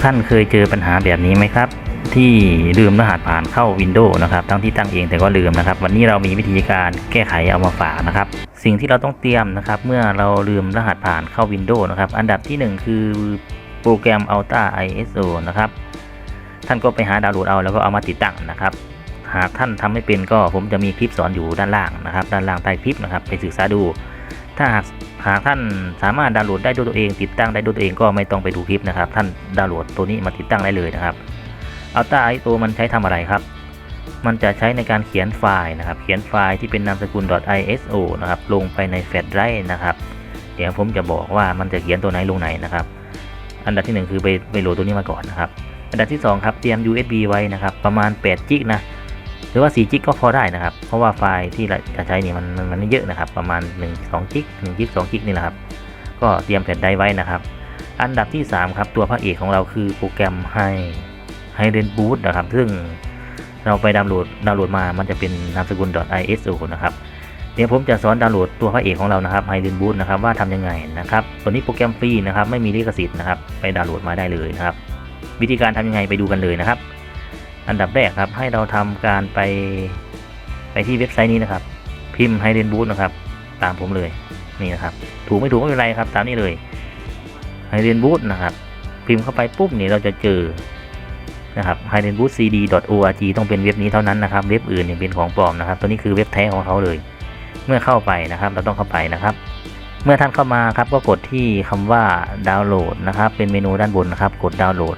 กท่านเคยเจอปัญหาแบบนี้ไหมครับ ที่ลืมรหัสผ่านเข้า Windows นะครับ ทั้งที่ตั้งเองแต่ก็ลืมนะครับ วันนี้เรามีวิธีการแก้ไขเอามาฝากนะครับ สิ่งที่เราต้องเตรียมนะครับ เมื่อเราลืมรหัสผ่านเข้า Windows นะครับ อันดับที่หนึ่งคือโปรแกรม Ultra ISO นะครับ ท่านก็ไปหาดาวน์โหลดเอาแล้วก็เอามาติดตั้งนะครับ หากท่านทำไม่เป็นก็ผมจะมีคลิปสอนอยู่ด้านล่างนะครับ ด้านล่างใต้คลิปนะครับ ไปศึกษาดู ถ้าหากหากท่านสามารถดาวน์โหลดได้ด้วยตัวเอง ติดตั้งได้ด้วยตัวเองก็ไม่ต้องไปดูคลิปนะครับ ท่านดาวน์โหลดตัวนี้มาติดตั้งได้เลยนะครับ Ultra ISO มันใช้ทำอะไรครับ มันจะใช้ในการเขียนไฟล์นะครับ เขียนไฟล์ที่เป็นนามสกุล .iso นะครับ ลงไปในแฟลชไดรฟ์นะครับ เดี๋ยวผมจะบอกว่ามันจะเขียนตัวไหนลงไหนนะครับ อันดับที่หนึ่งคือไปไปโหลดตัวนี้มาก่อนนะครับ อันดับที่สองครับ เตรียม USB ไว้นะครับ ประมาณ8จิกนะ หรือว่า4จิกก็พอได้นะครับ เพราะว่าไฟล์ที่เราจะใช้นี่มันมันมันไม่เยอะนะครับ ประมาณ 1 2จิก1จิก2จิกนี่แหละครับ ก็เตรียมแผ่นไดรฟ์ไว้นะครับ อันดับที่ 3 ครับ ตัวพระเอกของเราคือโปรแกรมให้ให้เรนบูตนะครับ ซึ่งเราไปดาวน์โหลดดาวน์โหลดมา มันจะเป็นนามสกุล .iso นะครับ เดี๋ยวผมจะสอนดาวน์โหลดตัวพระเอกของเรานะครับไฮเดนบูตนะครับว่าทำยังไงนะครับ ตัวนี้โปรแกรมฟรีนะครับ ไม่มีลิขสิทธิ์นะครับ ไปดาวน์โหลดมาได้เลยนะครับ วิธีการทำยังไงไปดูกันเลยนะครับ อันดับแรกครับ ให้เราทำการไปไปที่เว็บไซต์นี้นะครับ พิมพ์ไฮเดนบูตนะครับ ตามผมเลยนี่นะครับ ถูกไม่ถูกไม่เป็นไรครับ ตามนี้เลยไฮเดนบูตนะครับ พิมพ์เข้าไปปุ๊บนี่เราจะเจอนะครับ h i d e n b o o t cd org ต้องเป็นเว็บนี้เท่านั้นนะครับ เว็บอื่นเนี่ยเป็นของปลอมนะครับ ตัวนี้คือเว็บแท้ของเขาเลย เมื่อเข้าไปนะครับ เราต้องเข้าไปนะครับ เมื่อท่านเข้ามาครับก็กดที่คำว่าดาวน์โหลดนะครับ เป็นเมนูด้านบนนะครับ กดดาวน์โหลด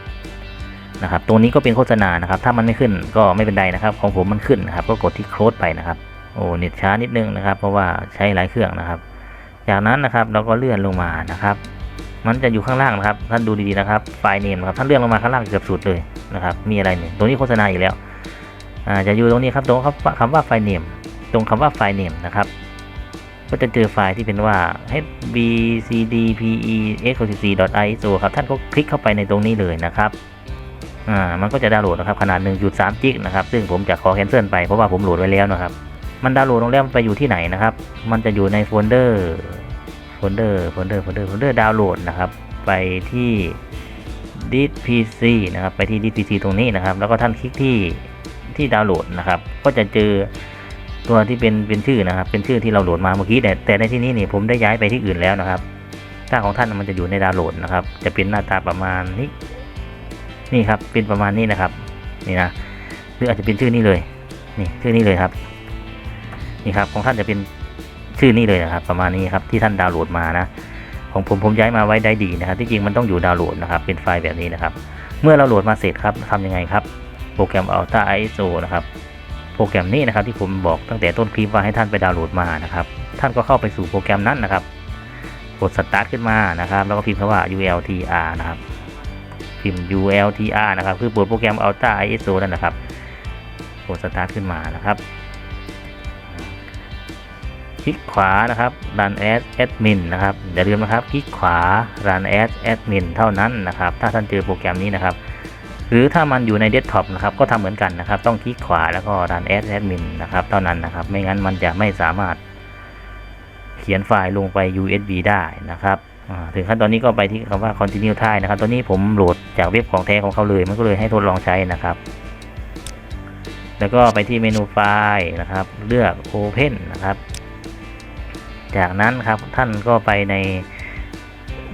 นะครับตรงนี้ก็เป็นโฆษณานะครับ ถ้ามันไม่ขึ้นก็ไม่เป็นไรนะครับ ของผมมันขึ้นนะครับ ก็กดที่โคลดไปนะครับ โอ้เน็ตช้านิดนึงนะครับ เพราะว่าใช้หลายเครื่องนะครับ จากนั้นนะครับเราก็เลื่อนลงมานะครับ มันจะอยู่ข้างล่างนะครับ ท่านดูดีๆนะครับ ไฟล์เนมครับท่านเลื่อนลงมาข้างล่างเกือบสุดเลยนะครับ มีอะไรเนี่ยตรงนี้โฆษณาอีกแล้ว อ่า จะอยู่ตรงนี้ครับ ตรงคำว่าไฟล์เนม ตรงคำว่าไฟล์เนมนะครับ ก็จะเจอไฟล์ที่เป็นว่า hbcdpe.x64.iso ครับ ท่านก็คลิกเข้าไปในตรงนี้เลยนะครับ อ่ามันก็จะดาวน์โหลดนะครับขนาด 1.3 จิกนะครับซึ่งผมจะขอแคนเซิลไปเพราะว่าผมโหลดไว้แล้วนะครับมันดาวน์โหลดลงแล้วมันไปอยู่ที่ไหนนะครับ มันจะอยู่ในโฟลเดอร์โฟลเดอร์โฟลเดอร์โฟลเดอร์โฟลเดอร์ดาวน์โหลดนะครับ ไปที่ดิส PC นะครับไปที่ดิส PC ตรงนี้นะครับ แล้วก็ท่านคลิกที่ที่ดาวน์โหลดนะครับ ก็จะเจอตัวที่เป็นเป็นชื่อนะครับ เป็นชื่อที่เราโหลดมาเมื่อกี้แต่แต่ในที่นี้นี่ผมได้ย้ายไปที่อื่นแล้วนะครับถ้าของท่านมันจะอยู่ในดาวน์โหลดนะครับ จะเป็นหน้าตาประมาณนี้ นี่ครับเป็นประมาณนี้นะครับ นี่นะหรืออาจจะเป็นชื่อนี้เลย นี่ชื่อนี้เลยครับ นี่ครับ ของท่านจะเป็นชื่อนี้เลยนะครับ ประมาณนี้ครับที่ท่านดาวน์โหลดมานะ ของผมผมย้ายมาไว้ได้ดีนะครับ ที่จริงมันต้องอยู่ดาวน์โหลดนะครับ เป็นไฟล์แบบนี้นะครับ เมื่อเราโหลดมาเสร็จครับทำยังไงครับ โปรแกรม Ultra ISO นะครับโปรแกรมนี้นะครับที่ผมบอกตั้งแต่ต้นคลิปว่าให้ท่านไปดาวน์โหลดมานะครับ ท่านก็เข้าไปสู่โปรแกรมนั้นนะครับ กดสตาร์ทขึ้นมานะครับ แล้วก็พิมพ์คำว่า ultr นะครับ พิมพ์ ultr นะครับ คือโปรแกรม Ultra ISO นั่นนะครับกดสตาร์ทขึ้นมานะครับ คลิกขวานะครับ run as admin นะครับอย่าลืมนะครับ คลิกขวา run as admin เท่านั้นนะครับ ถ้าท่านเจอโปรแกรมนี้นะครับ หรือถ้ามันอยู่ในเดสก์ท็อปนะครับ ก็ทำเหมือนกันนะครับ ต้องคลิกขวาแล้วก็ run as admin นะครับ เท่านั้นนะครับ ไม่งั้นมันจะไม่สามารถเขียนไฟล์ลงไป USB ได้นะครับ ถึงขั้นตอนนี้ก็ไปที่คำว่า continue ท้ายนะครับ ตอนนี้ผมโหลดจากเว็บของแท้ของเขาเลย มันก็เลยให้ทดลองใช้นะครับ แล้วก็ไปที่เมนูไฟล์นะครับ เลือก open นะครับ จากนั้นครับท่านก็ไปใน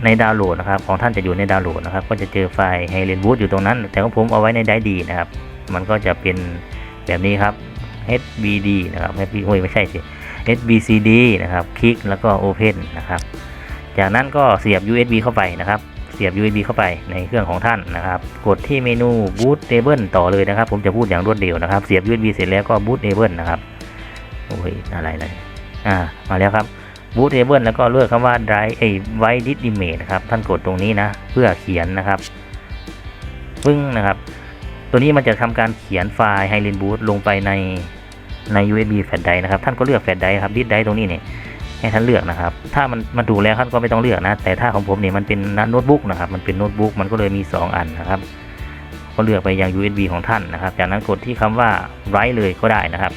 ในดาวน์โหลดนะครับ ของท่านจะอยู่ในดาวน์โหลดนะครับ ก็จะเจอไฟล์ไฮเลนบูตอยู่ตรงนั้น แต่ของผมเอาไว้ในไดดีนะครับ มันก็จะเป็นแบบนี้ครับ HBD นะครับ HB โอ้ยไม่ใช่สิ HBCD นะครับ คลิกแล้วก็ Open นะครับ จากนั้นก็เสียบ USB เข้าไปนะครับเสียบ USB เข้าไปในเครื่องของท่านนะครับ กดที่เมนู Boot Table ต่อเลยนะครับ ผมจะพูดอย่างรวดเร็วนะครับ เสียบ USB เสร็จแล้วก็ Boot Table นะครับโอ้ยอะไรนะอ่ามาแล้วครับบูตเทเบิลแล้วก็เลือกคำว่า drive ไอ้ไวดิสอิเมจนะครับท่านกดตรงนี้นะ เพื่อเขียนนะครับปึ้งนะครับ ตัวนี้มันจะทำการเขียนไฟล์ไฮเลนบูตลงไปในใน USB แฟลชไดร์นะครับ ท่านก็เลือกแฟลชไดร์ครับดิสไดร์ตรงนี้เนี่ย ให้ท่านเลือกนะครับ ถ้ามันมันถูกแล้วท่านก็ไม่ต้องเลือกนะ แต่ถ้าของผมเนี่ยมันเป็นโน้ตบุ๊กนะครับ มันเป็นโน้ตบุ๊กมันก็เลยมี 2 อันนะครับ ก็เลือกไปยัง USB ของท่านนะครับ จากนั้นกดที่คำว่า write เลยก็ได้นะครับ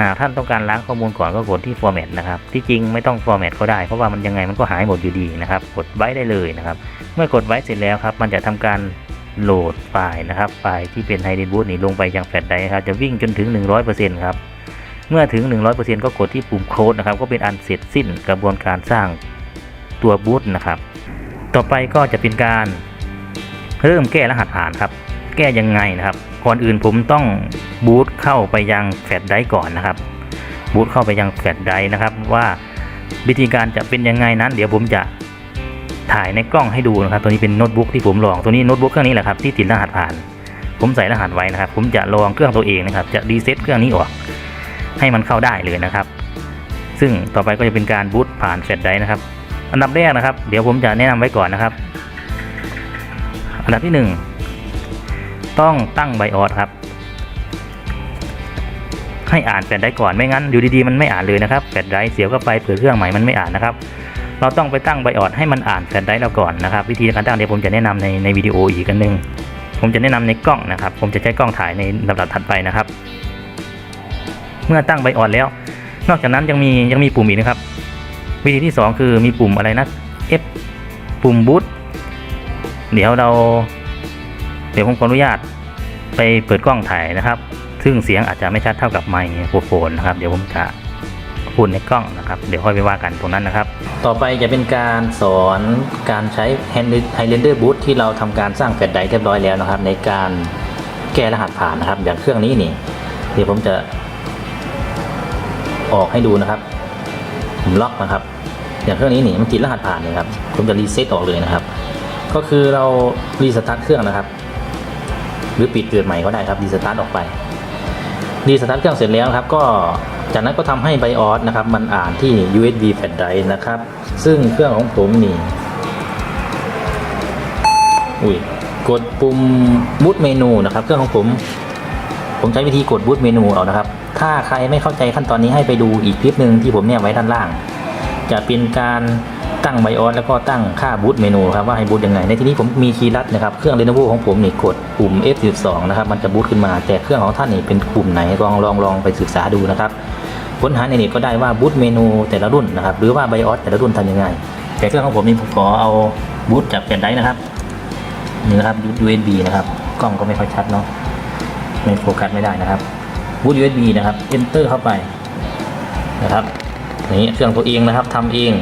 หากท่านต้องการล้างข้อมูลก่อนก็กดที่ format นะครับ ที่จริงไม่ต้อง format ก็ได้ เพราะว่ามันยังไงมันก็หายหมดอยู่ดีนะครับ กดไว้ได้เลยนะครับ เมื่อกดไว้เสร็จแล้วครับ มันจะทำการโหลดไฟล์นะครับ ไฟล์ที่เป็นไฮเดนบูตนี่ลงไปยังแฟลชไดรฟ์ครับ จะวิ่งจนถึง 100%ครับ เมื่อถึง 100%ก็กดที่ปุ่มโค้ดนะครับ ก็เป็นอันเสร็จสิ้นกระบวนการสร้างตัวบูตนะครับ ต่อไปก็จะเป็นการเริ่มแก้รหัสผ่านครับ แก้ยังไงนะครับ ก่อนอื่นผมต้องบูตเข้าไปยังแฟลชไดรฟ์ก่อนนะครับ บูตเข้าไปยังแฟลชไดรฟ์นะครับ ว่าวิธีการจะเป็นยังไงนั้น เดี๋ยวผมจะถ่ายในกล้องให้ดูนะครับ ตัวนี้เป็นโน้ตบุ๊กที่ผมลอง ตัวนี้โน้ตบุ๊กเครื่องนี้แหละครับที่ติดรหัสผ่าน ผมใส่รหัสไว้นะครับ ผมจะลองเครื่องตัวเองนะครับ จะรีเซ็ตเครื่องนี้ออก ให้มันเข้าได้เลยนะครับ ซึ่งต่อไปก็จะเป็นการบูตผ่านแฟลชไดรฟ์นะครับ อันดับแรกนะครับ เดี๋ยวผมจะแนะนำไว้ก่อนนะครับ อันดับที่หนึ่งต้องตั้งไบออสครับ ให้อ่านแฟลชไดรฟ์ก่อนไม่งั้นอยู่ดีๆมันไม่อ่านเลยนะครับแฟลชไดรฟ์เสียเข้าไปเผื่อเครื่องใหม่มันไม่อ่านนะครับเราต้องไปตั้งไบออสให้มันอ่านแฟลชไดร์เราก่อนนะครับ วิธีการตั้งเดี๋ยวผมจะแนะนำในในวิดีโออีกกันหนึ่งผมจะแนะนำในกล้องนะครับ ผมจะใช้กล้องถ่ายในลำดับถัดไปนะครับ เมื่อตั้งไบออสแล้ว นอกจากนั้นยังมียังมีปุ่มอีกนะครับ วิธีที่ 2 คือมีปุ่มอะไรนะ F ปุ่มบูตเดี๋ยวเรา เดี๋ยวผมขออนุญาตไปเปิดกล้องถ่ายนะครับ ซึ่งเสียงอาจจะไม่ชัดเท่ากับไมโครโฟนนะครับ เดี๋ยวผมจะพูดในกล้องนะครับ เดี๋ยวค่อยไปว่ากันตรงนั้นนะครับ ต่อไปจะเป็นการสอนการใช้ Highlander Boot ที่เราทำการสร้างแฟลชไดร์เรียบร้อยแล้วนะครับ ในการแก้รหัสผ่านนะครับ อย่างเครื่องนี้นี่ เดี๋ยวผมจะ ออกให้ดูนะครับผมล็อกนะครับ อย่างเครื่องนี้นี่มันติดรหัสผ่านเลยครับผมจะรีเซ็ตออกเลยนะครับ ก็คือเรารีสตาร์ทเครื่องนะครับ หรือปิดเกิดใหม่ก็ได้ครับรีสตาร์ทออกไปรีสตาร์ทเครื่องเสร็จแล้วครับ ก็จากนั้นก็ทำให้ไบออสนะครับ มันอ่านที่ USB flash drive นะครับ ซึ่งเครื่องของผมนี่อุ้ยกดปุ่มบูตเมนูนะครับ เครื่องของผม ผมใช้วิธีกดบูตเมนูเอานะครับ ถ้าใครไม่เข้าใจขั้นตอนนี้ให้ไปดูอีกคลิปหนึ่งที่ผมเนี่ยไว้ด้านล่าง จะเป็นการตั้งไบออสแล้วก็ตั้งค่าบูตเมนูครับว่าให้บูตยังไง ในที่นี้ผมมีคีย์ลัดนะครับ เครื่อง Lenovo ของผมนี่กดปุ่ม F12 นะครับ มันจะบูตขึ้นมาแต่เครื่องของท่านนี่เป็นปุ่มไหนลองลองลองไปศึกษาดูนะครับค้นหาในเน็ตก็ได้ว่าบูตเมนูแต่ละรุ่นนะครับหรือว่าไบออสแต่ละรุ่นทำยังไง แต่เครื่องของผมนี่ผมขอเอาบูตจากแผ่นไดร์นะครับนี่นะครับ USB นะครับกล้องก็ไม่ค่อยชัดเนาะ ไม่โฟกัสไม่ได้นะครับบูต USB นะครับ enter เข้าไปนะครับนี่เครื่องตัวเองนะครับทำเอง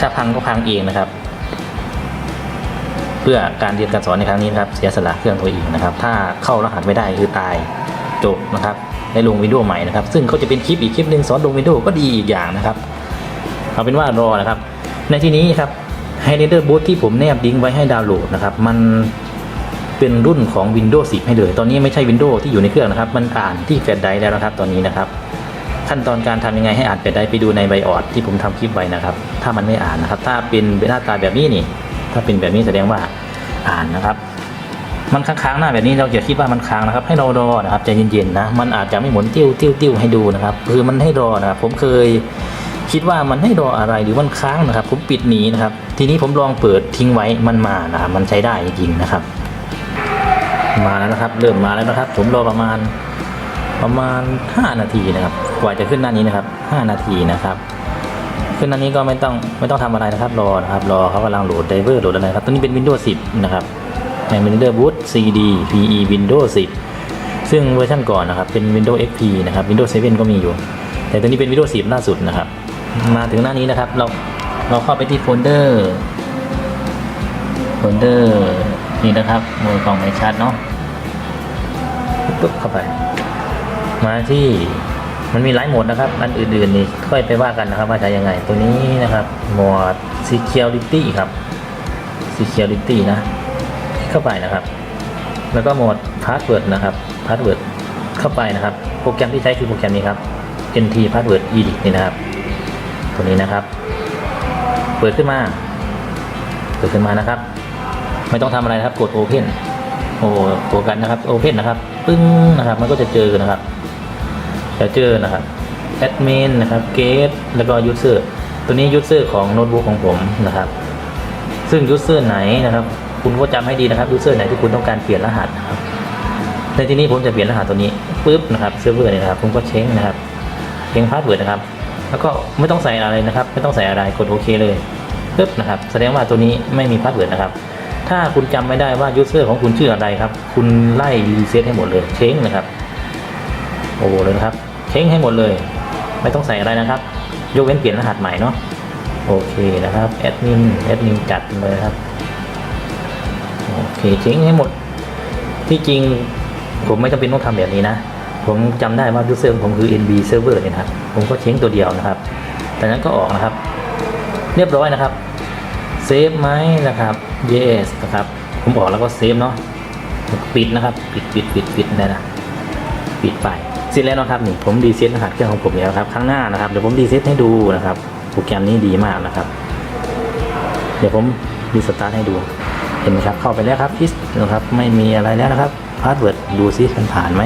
ถ้าพังก็พังเองนะครับ เพื่อการเรียนการสอนในครั้งนี้นะครับ เสียสละเครื่องตัวเองนะครับ ถ้าเข้ารหัสไม่ได้คือตายจบนะครับได้ลงวิดีโอใหม่นะครับ ซึ่งเขาจะเป็นคลิปอีกคลิปหนึ่งสอนลงวิดีโอก็ดีอีกอย่างนะครับเอาเป็นว่ารอนะครับ ในที่นี้ครับ h i g h l i g h t e r Boot ที่ผมแนบลิงไว้ให้ดาวน์โหลดนะครับ มัน เป็นรุ่นของ Windows 10 ให้เลย ตอนนี้ไม่ใช่ Windows ที่อยู่ในเครื่องนะครับ มันอ่านที่แฟลชไดรฟ์แล้วนะครับ ตอนนี้นะครับ ขั้นตอนการทำยังไงให้อ่านแฟลชไดรฟ์ไปดูในไบออสที่ผมทำคลิปไว้นะครับ ถ้ามันไม่อ่านนะครับ ถ้าเป็นหน้าตาแบบนี้นี่ ถ้าเป็นแบบนี้แสดงว่าอ่านนะครับ มันค้างๆหน้าแบบนี้เราอย่าคิดว่ามันค้างนะครับ ให้เรารอนะครับใจเย็นๆนะ มันอาจจะไม่หมุนติ้วติ้วติ้วให้ดูนะครับ คือมันให้รอนะครับ ผมเคยคิดว่ามันให้รออะไรหรือมันค้างนะครับ ผมปิดหนีนะครับ ทีนี้ผมลองเปิดทิ้งไว้มันมานะครับมันใช้ได้จริงๆนะครับ มาแล้วนะครับ เริ่มมาแล้วนะครับ ผมรอประมาณประมาณ 5 นาทีนะครับ กว่าจะขึ้นหน้านี้นะครับ 5 นาทีนะครับ ขึ้นหน้านี้ก็ไม่ต้องไม่ต้องทำอะไรนะครับ รอนะครับรอเขากำลังโหลดไดเวอร์โหลดอะไรครับตัวนี้เป็น Windows 10 นะครับใน Windows Boot CD PE Windows 10 ซึ่งเวอร์ชันก่อนนะครับเป็น Windows XP นะครับ Windows 7 ก็มีอยู่ แต่ตัวนี้เป็น Windows 10 ล่าสุดนะครับ มาถึงหน้านี้นะครับ เราเราเข้าไปที่โฟลเดอร์โฟลเดอร์ นี่นะครับมือกล่องไม่ชัดเนาะปุ๊บเข้าไป มาที่มันมีหลายโหมดนะครับ อันอื่นๆนี่ค่อยไปว่ากันนะครับว่าใช้ยังไง ตัวนี้นะครับโหมด security ครับ security นะ เข้าไปนะครับ แล้วก็โหมด password นะครับ password เข้าไปนะครับ โปรแกรมที่ใช้คือโปรแกรมนี้ครับ NT password edit นี่นะครับ ตัวนี้นะครับ เปิดขึ้นมา เปิดขึ้นมานะครับ ไม่ต้องทำอะไรนะครับ กด Open โอ้โฟกัสนะครับ Open นนะครับปึ้งนะครับ มันก็จะเจอนะครับ จะเจอนะครับ Admin นะครับ Gate แล้วก็ User ตัวนี้ User ของโน้ตบุ๊กของผมนะครับ ซึ่ง User ไหนนะครับ คุณก็จำให้ดีนะครับ User ไหนที่คุณต้องการเปลี่ยนรหัสนะครับในที่นี้ผมจะเปลี่ยนรหัสตัวนี้ปุ๊บนะครับเซิร์ฟเวอร์เนี่ยนะครับผมก็เช็งนะครับเช็งพาสเวิร์ดนะครับ แล้วก็ไม่ต้องใส่อะไรนะครับ ไม่ต้องใส่อะไรกดโอเคเลยปึ๊บนะครับ แสดงว่าตัวนี้ไม่มีพาสเวิร์ดนะครับ ถ้าคุณจำไม่ได้ว่ายูเซอร์ของคุณชื่ออะไรครับ คุณไล่รีเซ็ตให้หมดเลยเช้งนะครับ โอ้โหเลยนะครับเช้งให้หมดเลย ไม่ต้องใส่อะไรนะครับ ยกเว้นเปลี่ยนรหัสใหม่เนาะโอเคนะครับแอดมินแอดมินจัดเลยครับโอเคเช้งให้หมด ที่จริงผมไม่จำเป็นต้องทำแบบนี้นะ ผมจำได้ว่ายูเซอร์ผมคือ NB server เนี่ยครับผมก็เช้งตัวเดียวนะครับจากนั้นก็ออกนะครับ เรียบร้อยนะครับ เซฟไหมนะครับ yes นะครับ ผมออกแล้วก็เซฟเนาะปิดนะครับ ปิดปิดปิดปิดนะนะปิดไปเสร็จแล้วนะครับนี่ผมดีเซ็ตรหัสเครื่องของผมแล้วครับข้างหน้านะครับเดี๋ยวผมดีเซ็ตให้ดูนะครับโปรแกรมนี้ดีมากนะครับ เดี๋ยวผมรีสตาร์ทให้ดูเห็นไหมครับเข้าไปแล้วครับพิสนะครับไม่มีอะไรแล้วนะครับพาสเวิร์ดดูซิมันผ่านไหม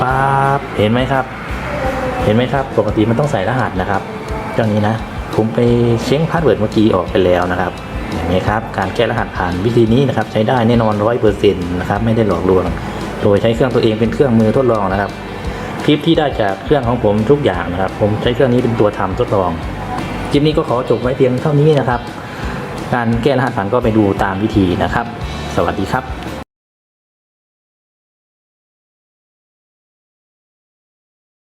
ป๊าบเห็นไหมครับ เห็นไหมครับ ปกติมันต้องใส่รหัสนะครับเรื่องนี้นะ ผมไปเช็คพาสเวิร์ดเมื่อกี้ออกไปแล้วนะครับเห็นไหมครับการแก้รหัสผ่านวิธีนี้นะครับใช้ได้แน่นอนร้อยเปอร์เซ็นต์นะครับไม่ได้หลอกลวง โดยใช้เครื่องตัวเองเป็นเครื่องมือทดลองนะครับ คลิปที่ได้จากเครื่องของผมทุกอย่างนะครับ ผมใช้เครื่องนี้เป็นตัวทำทดลองคลิปนี้ก็ขอจบไว้เพียงเท่านี้นะครับ การแก้รหัสผ่านก็ไปดูตามวิธีนะครับ สวัสดีครับ